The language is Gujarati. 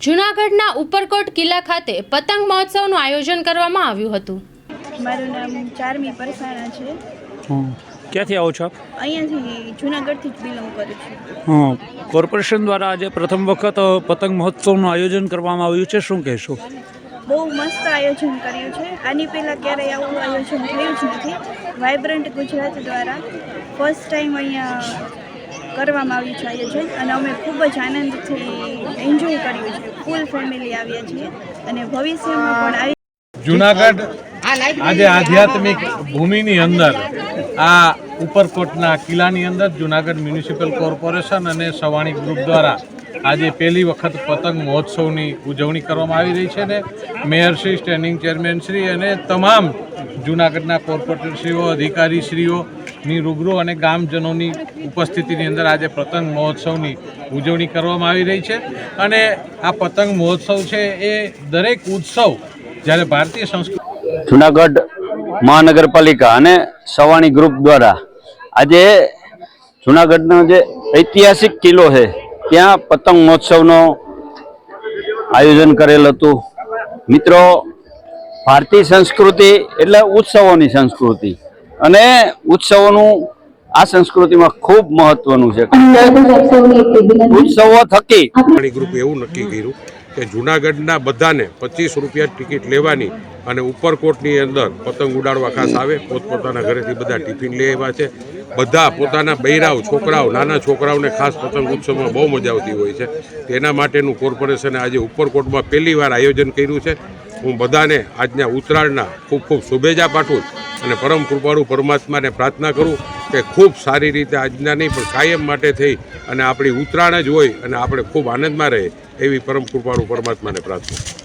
જૂનાગઢના ઉપરકોટ કિલ્લા ખાતે પતંગ મહોત્સવનું આયોજન કરવામાં આવ્યું હતું. મારું નામ ચારમી પરસાણા છે. હં. ક્યાંથી આવો છો આપ? અહીંયાથી જુનાગઢથી જ બિલોંગ કરું છું. હં. કોર્પોરેશન દ્વારા આજે પ્રથમ વખત પતંગ મહોત્સવનું આયોજન કરવામાં આવ્યું છે. શું કહેશો? બહુ મસ્ત આયોજન કર્યું છે. આની પહેલાં ક્યારેય આવું આયોજન થયું જ નથી. વાઇબ્રન્ટ ગુજરાત દ્વારા ફર્સ્ટ ટાઈમ અહીંયા કરવામાં આવ્યું છે આયોજન અને અમે ખૂબ જ આનંદથી એન્જોય કર્યું છે. ફૂલ ફેમિલી આવ્યા છીએ અને ભવિષ્યમાં પણ આવી જુનાગઢ આજે આધ્યાત્મિક ભૂમિની અંદર આ ઉપરકોટના કિલ્લાની અંદર જુનાગઢ મ્યુનિસિપલ કોર્પોરેશન અને સવાણી ગ્રુપ દ્વારા આજે પહેલી વખત પતંગ મહોત્સવની ઉજવણી કરવામાં આવી રહી છે ને મેયરશ્રી સ્ટેન્ડિંગ ચેરમેનશ્રી અને તમામ જુનાગઢના કોર્પોરેટરશ્રીઓ અધિકારીશ્રીઓની રૂબરૂ અને ગામજનોની ઉપસ્થિતિની અંદર આજે પતંગ મહોત્સવની ઉજવણી કરવામાં આવી રહી છે. અને આ પતંગ મહોત્સવ છે એ દરેક ઉત્સવ જ્યારે ભારતીય સંસ્કૃતિ જુનાગઢ મહાનગરપાલિકા અને સવાણી ગ્રુપ દ્વારા આજે જુનાગઢનો જે ઐતિહાસિક કિલ્લો છે, ત્યાં પતંગ મહોત્સવનો આયોજન કરેલ હતું. મિત્રો, ભારતીય સંસ્કૃતિ એટલે ઉત્સવોની સંસ્કૃતિ. અને ઉત્સવોનું આ સંસ્કૃતિમાં ખૂબ મહત્વનું છે. ઉત્સવો થકી ગ્રુપ એવું નક્કી કર્યું કે જુનાગઢના બધાને પચીસ રૂપિયા ટિકિટ લેવાની અને ઉપરકોટની અંદર પતંગ ઉડાડવા ખાસ આવે, પોતપોતાના ઘરેથી બધા ટિફિન લઈ આવ્યા છે. બધા પોતાના બૈરાઓ, છોકરાઓ, નાના છોકરાઓને ખાસ પતંગ ઉત્સવમાં બહુ મજા આવતી હોય છે. તેના માટેનું કોર્પોરેશને આજે ઉપરકોટમાં પહેલી વાર આયોજન કર્યું છે. હું બધાને આજના ઉત્તરાયણના ખૂબ ખૂબ શુભેચ્છા પાઠવું અને પરમ કૃપાળુ પરમાત્માને પ્રાર્થના કરું કે ખૂબ સારી રીતે આજના નહીં પણ કાયમ માટે થઈ અને આપણી ઉત્તરાયણ જ હોય અને આપણે ખૂબ આનંદમાં રહે એવી પરમ કૃપાળુ પરમાત્માને પ્રાર્થના.